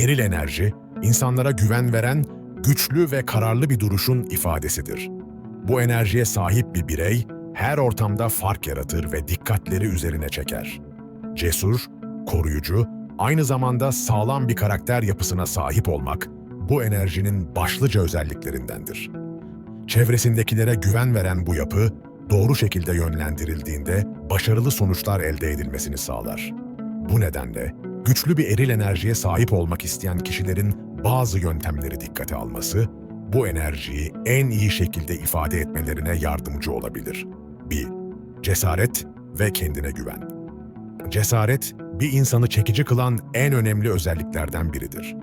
Eril enerji, insanlara güven veren, güçlü ve kararlı bir duruşun ifadesidir. Bu enerjiye sahip bir birey, her ortamda fark yaratır ve dikkatleri üzerine çeker. Cesur, koruyucu, aynı zamanda sağlam bir karakter yapısına sahip olmak, bu enerjinin başlıca özelliklerindendir. Çevresindekilere güven veren bu yapı, doğru şekilde yönlendirildiğinde başarılı sonuçlar elde edilmesini sağlar. Bu nedenle güçlü bir eril enerjiye sahip olmak isteyen kişilerin bazı yöntemleri dikkate alması, bu enerjiyi en iyi şekilde ifade etmelerine yardımcı olabilir. 1. Cesaret ve kendine güven. Cesaret, bir insanı çekici kılan en önemli özelliklerden biridir.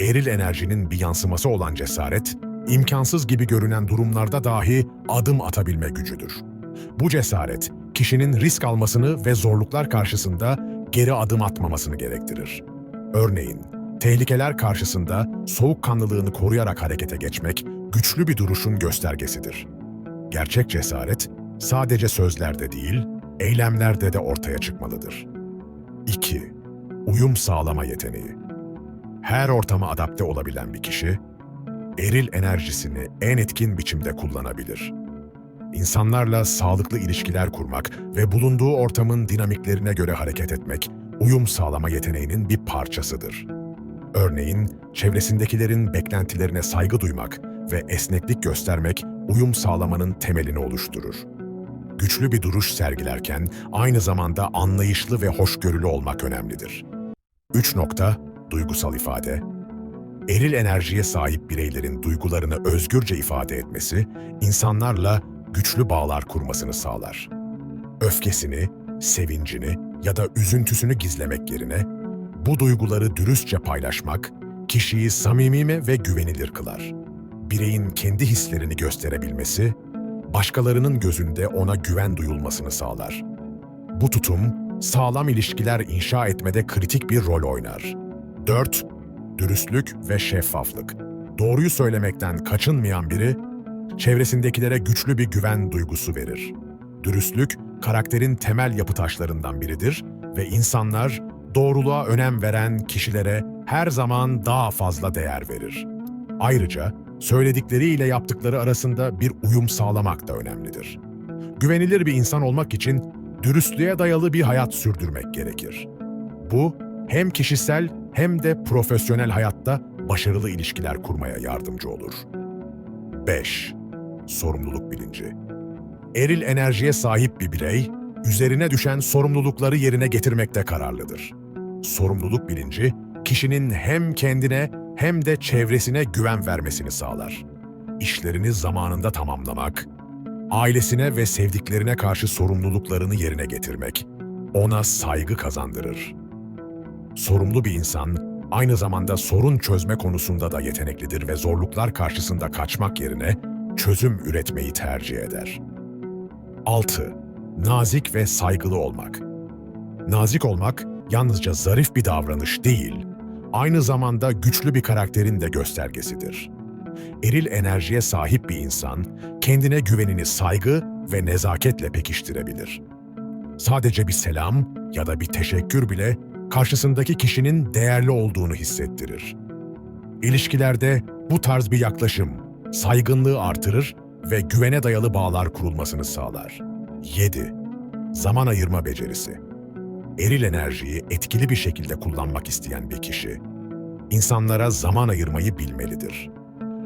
Eril enerjinin bir yansıması olan cesaret, imkansız gibi görünen durumlarda dahi adım atabilme gücüdür. Bu cesaret, kişinin risk almasını ve zorluklar karşısında geri adım atmamasını gerektirir. Örneğin, tehlikeler karşısında soğukkanlılığını koruyarak harekete geçmek güçlü bir duruşun göstergesidir. Gerçek cesaret sadece sözlerde değil, eylemlerde de ortaya çıkmalıdır. 2. Uyum sağlama yeteneği. Her ortama adapte olabilen bir kişi, eril enerjisini en etkin biçimde kullanabilir. İnsanlarla sağlıklı ilişkiler kurmak ve bulunduğu ortamın dinamiklerine göre hareket etmek, uyum sağlama yeteneğinin bir parçasıdır. Örneğin, çevresindekilerin beklentilerine saygı duymak ve esneklik göstermek uyum sağlamanın temelini oluşturur. Güçlü bir duruş sergilerken aynı zamanda anlayışlı ve hoşgörülü olmak önemlidir. 3 nokta, duygusal ifade. Eril enerjiye sahip bireylerin duygularını özgürce ifade etmesi, insanlarla güçlü bağlar kurmasını sağlar. Öfkesini, sevincini ya da üzüntüsünü gizlemek yerine, bu duyguları dürüstçe paylaşmak, kişiyi samimi ve güvenilir kılar. Bireyin kendi hislerini gösterebilmesi, başkalarının gözünde ona güven duyulmasını sağlar. Bu tutum, sağlam ilişkiler inşa etmede kritik bir rol oynar. 4. Dürüstlük ve şeffaflık. Doğruyu söylemekten kaçınmayan biri, çevresindekilere güçlü bir güven duygusu verir. Dürüstlük, karakterin temel yapı taşlarından biridir ve insanlar doğruluğa önem veren kişilere her zaman daha fazla değer verir. Ayrıca söyledikleriyle yaptıkları arasında bir uyum sağlamak da önemlidir. Güvenilir bir insan olmak için dürüstlüğe dayalı bir hayat sürdürmek gerekir. Bu hem kişisel hem de profesyonel hayatta başarılı ilişkiler kurmaya yardımcı olur. 5. Sorumluluk bilinci. Eril enerjiye sahip bir birey, üzerine düşen sorumlulukları yerine getirmekte kararlıdır. Sorumluluk bilinci, kişinin hem kendine hem de çevresine güven vermesini sağlar. İşlerini zamanında tamamlamak, ailesine ve sevdiklerine karşı sorumluluklarını yerine getirmek, ona saygı kazandırır. Sorumlu bir insan, aynı zamanda sorun çözme konusunda da yeteneklidir ve zorluklar karşısında kaçmak yerine çözüm üretmeyi tercih eder. 6. Nazik ve saygılı olmak. Nazik olmak yalnızca zarif bir davranış değil, aynı zamanda güçlü bir karakterin de göstergesidir. Eril enerjiye sahip bir insan, kendine güvenini saygı ve nezaketle pekiştirebilir. Sadece bir selam ya da bir teşekkür bile karşısındaki kişinin değerli olduğunu hissettirir. İlişkilerde bu tarz bir yaklaşım saygınlığı artırır ve güvene dayalı bağlar kurulmasını sağlar. 7. Zaman ayırma becerisi. Eril enerjiyi etkili bir şekilde kullanmak isteyen bir kişi, insanlara zaman ayırmayı bilmelidir.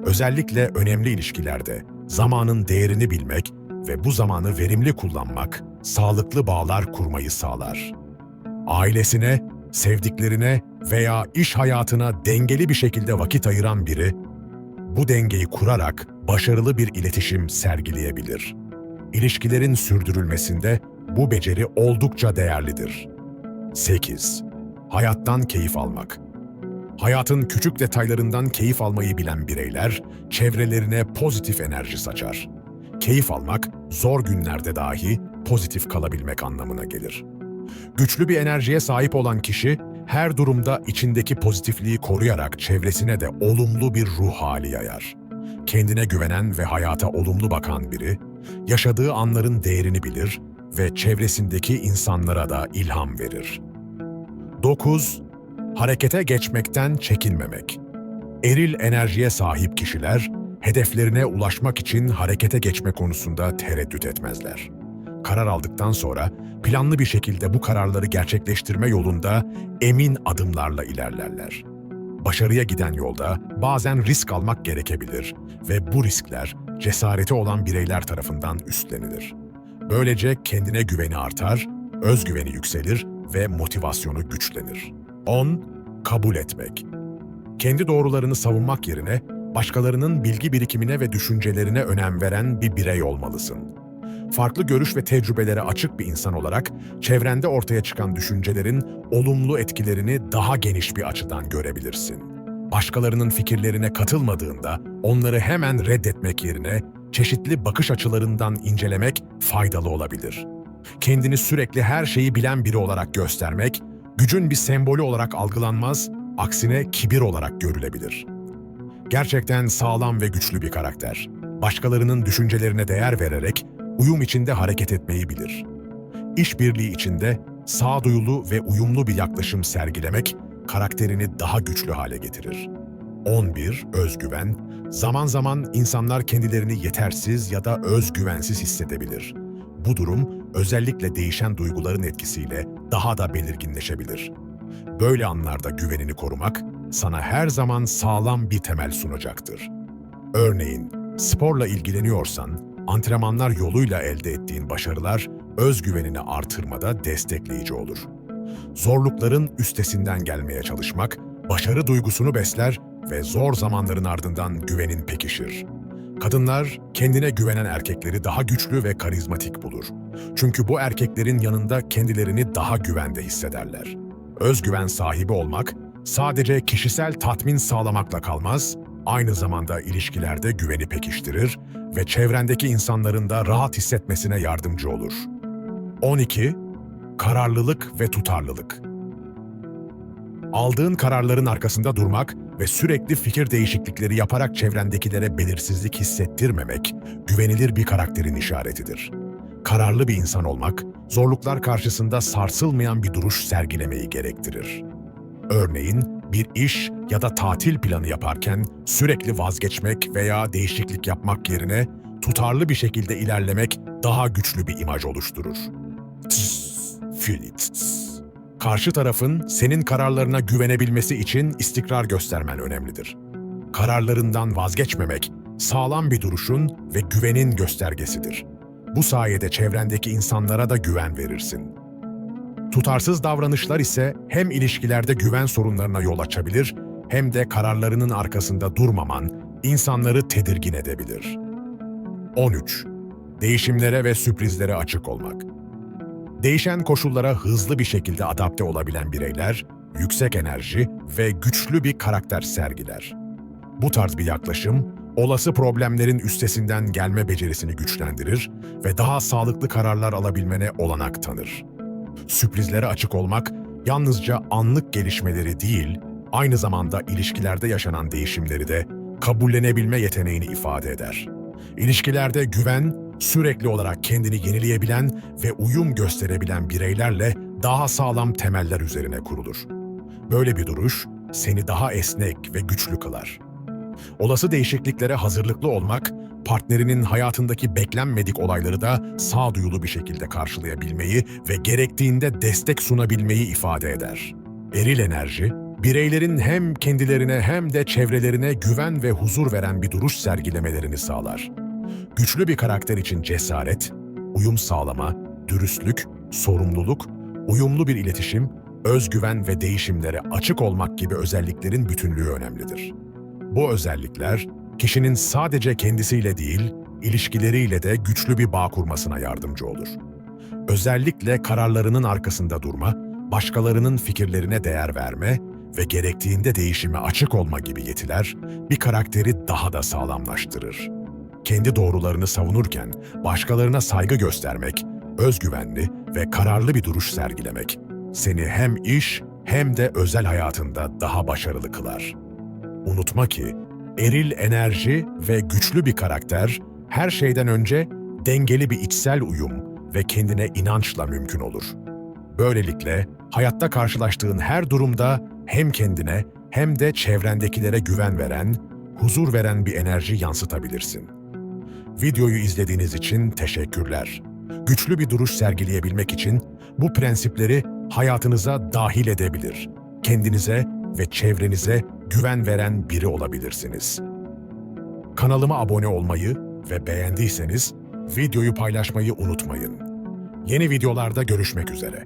Özellikle önemli ilişkilerde zamanın değerini bilmek ve bu zamanı verimli kullanmak, sağlıklı bağlar kurmayı sağlar. Ailesine, sevdiklerine veya iş hayatına dengeli bir şekilde vakit ayıran biri, bu dengeyi kurarak başarılı bir iletişim sergileyebilir. İlişkilerin sürdürülmesinde bu beceri oldukça değerlidir. 8. Hayattan keyif almak. Hayatın küçük detaylarından keyif almayı bilen bireyler, çevrelerine pozitif enerji saçar. Keyif almak, zor günlerde dahi pozitif kalabilmek anlamına gelir. Güçlü bir enerjiye sahip olan kişi, her durumda içindeki pozitifliği koruyarak çevresine de olumlu bir ruh hali yayar. Kendine güvenen ve hayata olumlu bakan biri, yaşadığı anların değerini bilir ve çevresindeki insanlara da ilham verir. 9. harekete geçmekten çekinmemek. Eril enerjiye sahip kişiler, hedeflerine ulaşmak için harekete geçme konusunda tereddüt etmezler. Karar aldıktan sonra planlı bir şekilde bu kararları gerçekleştirme yolunda emin adımlarla ilerlerler. Başarıya giden yolda bazen risk almak gerekebilir ve bu riskler cesareti olan bireyler tarafından üstlenilir. Böylece kendine güveni artar, özgüveni yükselir ve motivasyonu güçlenir. 10. Kabul etmek. Kendi doğrularını savunmak yerine başkalarının bilgi birikimine ve düşüncelerine önem veren bir birey olmalısın. Farklı görüş ve tecrübelere açık bir insan olarak çevrende ortaya çıkan düşüncelerin olumlu etkilerini daha geniş bir açıdan görebilirsin. Başkalarının fikirlerine katılmadığında onları hemen reddetmek yerine çeşitli bakış açılarından incelemek faydalı olabilir. Kendini sürekli her şeyi bilen biri olarak göstermek, gücün bir sembolü olarak algılanmaz, aksine kibir olarak görülebilir. Gerçekten sağlam ve güçlü bir karakter. Başkalarının düşüncelerine değer vererek uyum içinde hareket etmeyi bilir. İşbirliği içinde sağduyulu ve uyumlu bir yaklaşım sergilemek karakterini daha güçlü hale getirir. 11. Özgüven Zaman zaman insanlar kendilerini yetersiz ya da özgüvensiz hissedebilir. Bu durum özellikle değişen duyguların etkisiyle daha da belirginleşebilir. Böyle anlarda güvenini korumak sana her zaman sağlam bir temel sunacaktır. Örneğin, sporla ilgileniyorsan, antrenmanlar yoluyla elde ettiğin başarılar özgüvenini artırmada destekleyici olur. Zorlukların üstesinden gelmeye çalışmak, başarı duygusunu besler ve zor zamanların ardından güvenin pekişir. Kadınlar kendine güvenen erkekleri daha güçlü ve karizmatik bulur. Çünkü bu erkeklerin yanında kendilerini daha güvende hissederler. Özgüven sahibi olmak sadece kişisel tatmin sağlamakla kalmaz, aynı zamanda ilişkilerde güveni pekiştirir ve çevrendeki insanların da rahat hissetmesine yardımcı olur. 12. Kararlılık ve tutarlılık. Aldığın kararların arkasında durmak ve sürekli fikir değişiklikleri yaparak çevrendekilere belirsizlik hissettirmemek, güvenilir bir karakterin işaretidir. Kararlı bir insan olmak, zorluklar karşısında sarsılmayan bir duruş sergilemeyi gerektirir. Örneğin bir iş ya da tatil planı yaparken sürekli vazgeçmek veya değişiklik yapmak yerine tutarlı bir şekilde ilerlemek daha güçlü bir imaj oluşturur. Tıs, Philip, tıs. Karşı tarafın senin kararlarına güvenebilmesi için istikrar göstermen önemlidir. Kararlarından vazgeçmemek, sağlam bir duruşun ve güvenin göstergesidir. Bu sayede çevrendeki insanlara da güven verirsin. Tutarsız davranışlar ise hem ilişkilerde güven sorunlarına yol açabilir hem de kararlarının arkasında durmaman insanları tedirgin edebilir. 13. Değişimlere ve sürprizlere açık olmak. Değişen koşullara hızlı bir şekilde adapte olabilen bireyler, yüksek enerji ve güçlü bir karakter sergiler. Bu tarz bir yaklaşım, olası problemlerin üstesinden gelme becerisini güçlendirir ve daha sağlıklı kararlar alabilmene olanak tanır. Sürprizlere açık olmak, yalnızca anlık gelişmeleri değil, aynı zamanda ilişkilerde yaşanan değişimleri de kabullenebilme yeteneğini ifade eder. İlişkilerde güven, sürekli olarak kendini yenileyebilen ve uyum gösterebilen bireylerle daha sağlam temeller üzerine kurulur. Böyle bir duruş seni daha esnek ve güçlü kılar. Olası değişikliklere hazırlıklı olmak, partnerinin hayatındaki beklenmedik olayları da sağduyulu bir şekilde karşılayabilmeyi ve gerektiğinde destek sunabilmeyi ifade eder. Eril enerji, bireylerin hem kendilerine hem de çevrelerine güven ve huzur veren bir duruş sergilemelerini sağlar. Güçlü bir karakter için cesaret, uyum sağlama, dürüstlük, sorumluluk, uyumlu bir iletişim, özgüven ve değişimlere açık olmak gibi özelliklerin bütünlüğü önemlidir. Bu özellikler, kişinin sadece kendisiyle değil, ilişkileriyle de güçlü bir bağ kurmasına yardımcı olur. Özellikle kararlarının arkasında durma, başkalarının fikirlerine değer verme ve gerektiğinde değişime açık olma gibi yetiler bir karakteri daha da sağlamlaştırır. Kendi doğrularını savunurken başkalarına saygı göstermek, özgüvenli ve kararlı bir duruş sergilemek seni hem iş hem de özel hayatında daha başarılı kılar. Unutma ki eril enerji ve güçlü bir karakter her şeyden önce dengeli bir içsel uyum ve kendine inançla mümkün olur. Böylelikle hayatta karşılaştığın her durumda hem kendine hem de çevrendekilere güven veren, huzur veren bir enerji yansıtabilirsin. Videoyu izlediğiniz için teşekkürler. Güçlü bir duruş sergileyebilmek için bu prensipleri hayatınıza dahil edebilir. Kendinize ve çevrenize güven veren biri olabilirsiniz. Kanalıma abone olmayı ve beğendiyseniz videoyu paylaşmayı unutmayın. Yeni videolarda görüşmek üzere.